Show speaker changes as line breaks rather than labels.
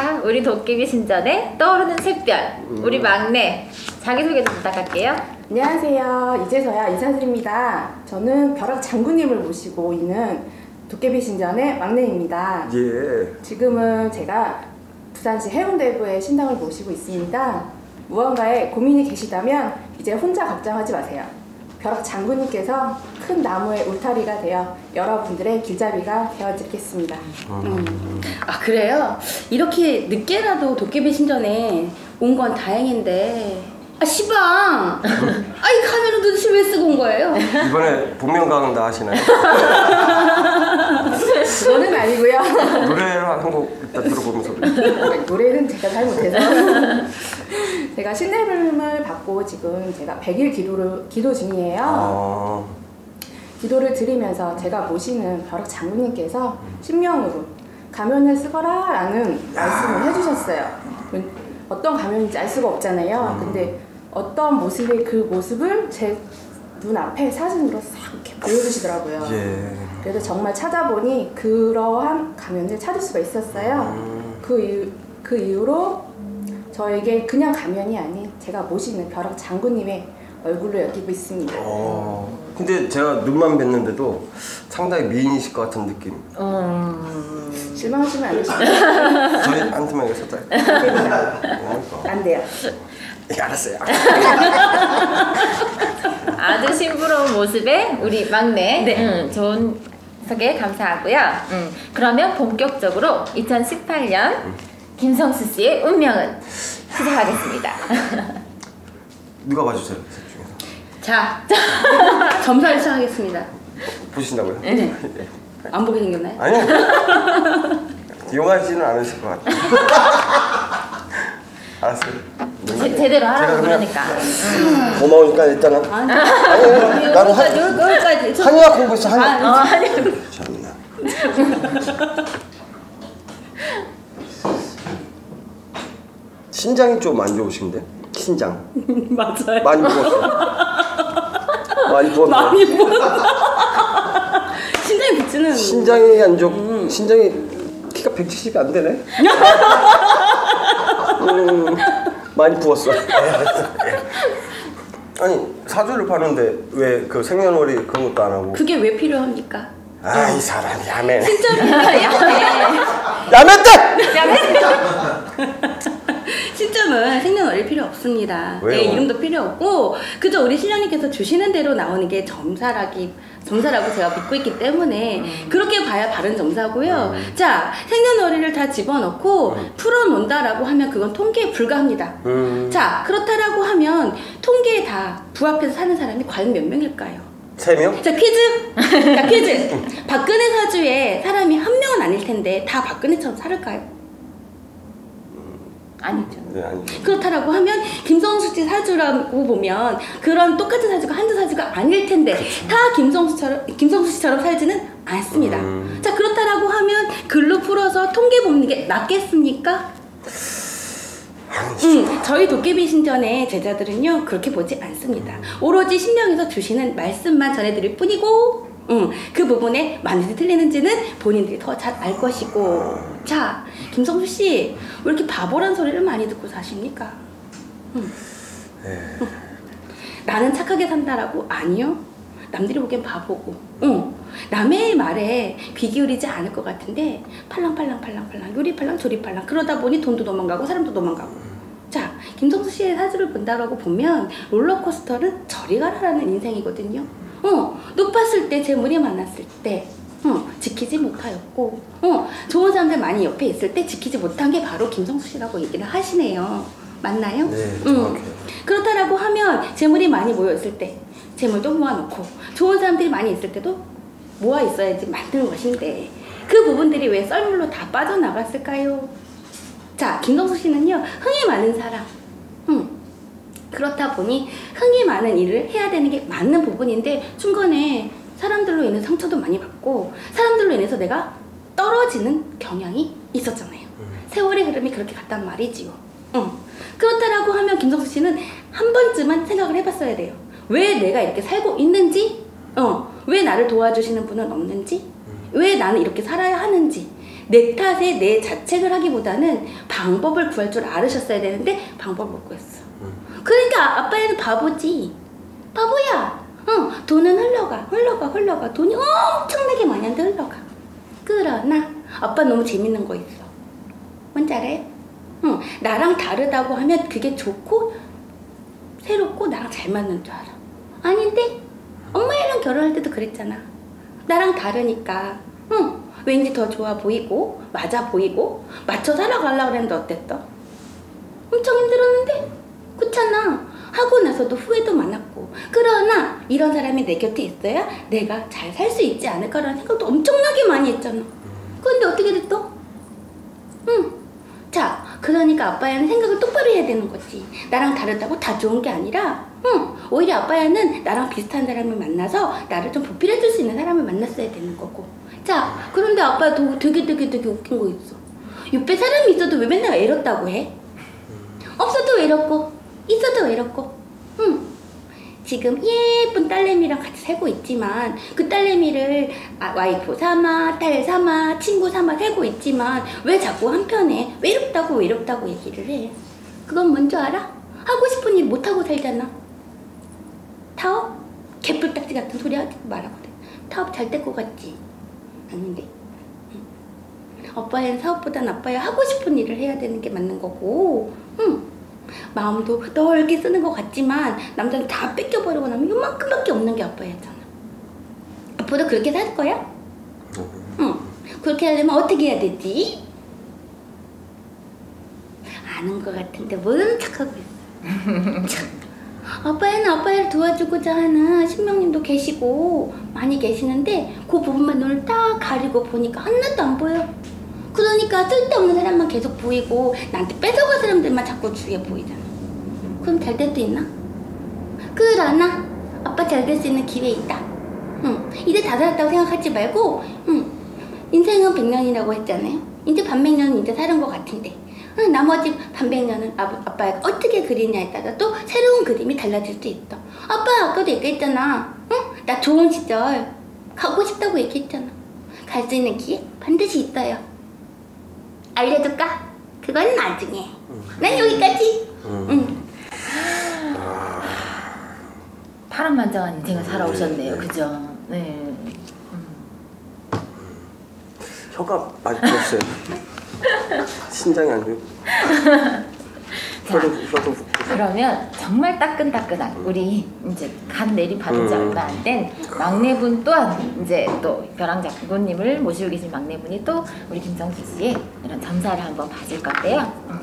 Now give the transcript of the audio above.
자, 우리 도깨비 신전에 떠오르는 샛별, 우리 막내 자기소개 좀 부탁할게요.
안녕하세요. 이제서야 인사드립니다. 저는 벼락 장군님을 모시고 있는 도깨비 신전의 막내입니다.
예.
지금은 제가 부산시 해운대구의 신당을 모시고 있습니다. 무언가에 고민이 계시다면 이제 혼자 걱정하지 마세요. 벼락 장군님께서 큰 나무의 울타리가 되어 여러분들의 길잡이가 되어드리겠습니다. 음.
아 그래요? 이렇게 늦게라도 도깨비 신전에 온 건 다행인데 아 시방 아이 카메라 도대체 왜 쓰고 온 거예요?
이번에 복면가왕 나가시나요?
그거는 아니고요.
노래를 한곡 일단 들어보면서.
노래는 제가 잘 못해서 제가 신내림을 받고 지금 제가 100일 기도를 기도 중이에요.
아,
기도를 드리면서 제가 모시는 벼락 장군님께서 신명으로 가면을 쓰거라 라는 말씀을 해주셨어요. 어떤 가면인지 알 수가 없잖아요. 근데 어떤 모습의 그 모습을 제 눈앞에 사진으로 싹 이렇게 보여주시더라고요.
예.
그래서 정말 찾아보니 그러한 가면을 찾을 수가 있었어요.
음,
그, 이후, 그 이후로 저에게 그냥 가면이 아닌 제가 모시는 벼락 장군님의 얼굴로 여기고 있습니다.
어. 근데 제가 눈만 뵀는데도 상당히 미인이실 것 같은 느낌.
음,
실망하시면 안 되시죠?
저희한테만 살짝.
안 돼요.
예, 알았어요.
아주 심부러운 모습의 우리 막내.
네.
음, 좋은 소개 감사하고요. 음, 그러면 본격적으로 2018년 김성수 씨의 운명은 시작하겠습니다.
누가 봐주세요.
자 점사를 시작하겠습니다.
보신다고요?
네. 안 보게 생겼나요?
아니요. 이용하지는 않으실 것 같아요. 알았어요.
제, 제대로 하라고 그러니까.
고마우니까 일단은.
아니
아니, 나는 한,
여기까지 여기까지 저-
한의학 공부했어, 한의학.
아, 아니
참나. 신장이 좀 안 좋으신데? 신장.
맞아요.
많이 부었어. 많이 부었네.
많이 뭐 신장이 붙지는
신장이 안 좋, 신장이 키가 170이 안 되네. 음, 많이 부었어. 아니 사주를 파는데 왜 그 생년월일 그런 것도 안 하고?
그게 왜 필요합니까?
아이 사람 야매.
진짜로
야매다.
신점은 생년월일 필요 없습니다.
왜요?
네, 이름도 필요 없고 그저 우리 신령님께서 주시는 대로 나오는 게 점사라기 점사라고 제가 믿고 있기 때문에 그렇게 봐야 바른 점사고요. 자 생년월일을 다 집어넣고 풀어놓는다라고 하면 그건 통계에 불과합니다.
음,
자 그렇다라고 하면 통계에 다 부합해서 사는 사람이 과연 몇 명일까요?
세 명?
자 퀴즈 자 퀴즈 박근혜 사주에 사람이 한 명은 아닐 텐데 다 박근혜처럼 살을까요? 아니죠.
네 아니.
그렇다라고 하면 김성수 씨 사주라고 보면 그런 똑같은 사주가 한두 사주가 아닐 텐데 다 김성수처럼 김성수 씨처럼 살지는 않습니다.
음.
자 그렇다라고 하면 글로 풀어서 통계 보는 게 낫겠습니까? 음, 저희 도깨비 신전의 제자들은요 그렇게 보지 않습니다. 오로지 신령에서 주시는 말씀만 전해드릴 뿐이고, 음, 그 부분에 맞는지 틀리는지는 본인들이 더 잘 알 것이고. 자, 김성수 씨, 왜 이렇게 바보란 소리를 많이 듣고 사십니까? 음.
예.
나는 착하게 산다라고 아니요. 남들이 보기엔 바보고, 응. 남의 말에 귀 기울이지 않을 것 같은데 팔랑팔랑팔랑팔랑 요리팔랑 조리팔랑 그러다 보니 돈도 도망가고 사람도 도망가고. 자, 김성수 씨의 사주를 본다라고 보면 롤러코스터는 저리 가라라는 인생이거든요. 어, 높았을 때 재물이 많았을 때. 어, 지키지 못하였고, 어, 좋은 사람들 많이 옆에 있을 때 지키지 못한 게 바로 김성수 씨라고 얘기를 하시네요. 맞나요?
네,
응.
정확해요.
그렇다라고 하면 재물이 많이 모여 있을 때 재물도 모아놓고 좋은 사람들이 많이 있을 때도 모아 있어야지 만드는 것인데 그 부분들이 왜 썰물로 다 빠져나갔을까요? 자, 김성수 씨는요 흥이 많은 사람. 음. 그렇다 보니 흥이 많은 일을 해야 되는 게 맞는 부분인데 중간에 사람들로 인해 상처도 많이 받고 사람들로 인해서 내가 떨어지는 경향이 있었잖아요. 세월의 흐름이 그렇게 갔단 말이지요. 응. 그렇다라고 하면 김성수 씨는 한 번쯤은 생각을 해봤어야 돼요. 왜 내가 이렇게 살고 있는지, 어, 왜 나를 도와주시는 분은 없는지, 왜 나는 이렇게 살아야 하는지, 내 탓에 내 자책을 하기보다는 방법을 구할 줄 알으셨어야 되는데 방법을 못 구했어. 그러니까 아빠는 바보지. 바보야. 응, 돈은 흘러가, 흘러가, 흘러가. 돈이 엄청나게 많이 한데 흘러가. 그러나 아빠 너무 재밌는 거 있어. 뭔지 알아요? 응, 나랑 다르다고 하면 그게 좋고 새롭고 나랑 잘 맞는 줄 알아. 아닌데 엄마애랑 결혼할 때도 그랬잖아. 나랑 다르니까 응 왠지 더 좋아 보이고 맞아 보이고 맞춰 살아가려고 그랬는데 어땠어? 엄청 힘들었는데 그렇잖아. 하고 나서도 후회도 많았고 그러나 이런 사람이 내 곁에 있어야 내가 잘 살 수 있지 않을까라는 생각도 엄청나게 많이 했잖아. 그런데 어떻게 됐어? 응. 자, 그러니까 아빠야는 생각을 똑바로 해야 되는 거지. 나랑 다르다고 다 좋은 게 아니라, 응. 오히려 아빠야는 나랑 비슷한 사람을 만나서 나를 좀 보필해 줄 수 있는 사람을 만났어야 되는 거고. 자, 그런데 아빠 도 되게 되게 되게 웃긴 거 있어. 옆에 사람이 있어도 왜 맨날 외롭다고 해? 없어도 외롭고, 있어도 외롭고, 응. 지금 예쁜 딸내미랑 같이 살고 있지만 그 딸내미를 아, 와이프 삼아, 딸 삼아, 친구 삼아 살고 있지만 왜 자꾸 한편에 외롭다고 외롭다고 얘기를 해? 그건 뭔 줄 알아? 하고 싶은 일 못하고 살잖아. 타업? 개뿔딱지 같은 소리 하지 말아거든. 타업 잘 될 것 같지? 아닌데. 응. 아빠의 사업보단 아빠야 하고 싶은 일을 해야 되는 게 맞는 거고. 응. 마음도 넓게 쓰는 것 같지만 남자는 다 뺏겨버리고 나면 요만큼밖에 없는 게 아빠였잖아. 앞으로 그렇게 살 거야? 응. 그렇게 하려면 어떻게 해야 되지? 아는 것 같은데 모르는 척하고 있어. 참. 아빠야는 아빠를 도와주고자 하는 신명님도 계시고 많이 계시는데 그 부분만 눈을 딱 가리고 보니까 하나도 안 보여. 그러니까 쓸데없는 사람만 계속 보이고 나한테 뺏어간 사람들만 자꾸 주위에 보이잖아. 그럼 잘 될 수 있나? 그러나 아빠 잘 될 수 있는 기회 있다. 응. 이제 다 살았다고 생각하지 말고 응. 인생은 백년이라고 했잖아요. 이제 반백년은 이제 살은 것 같은데 응, 나머지 반백년은 아, 아빠가 어떻게 그리냐에 따라 또 새로운 그림이 달라질 수 있어. 아빠 아까도 얘기했잖아. 응? 나 좋은 시절 가고 싶다고 얘기했잖아. 갈 수 있는 기회 반드시 있어요. 알려줄까? 그건 나중에. 난 여기까지. 응.
파란만장한 인생을 살아오셨네요. 그죠? 네.
혀가 많이 부었어요. 신장이 안 돼요. 혀도 혀도.
그러면 정말 따끈따끈한 우리 이제 간 내리 받은 지
음.
얼마 안 된 막내분 또한 이제 또 벼랑 장군님을 모시고 계신 막내분이 또 우리 김성수 씨의 이런 점사를 한번 봐줄 건데요. 음.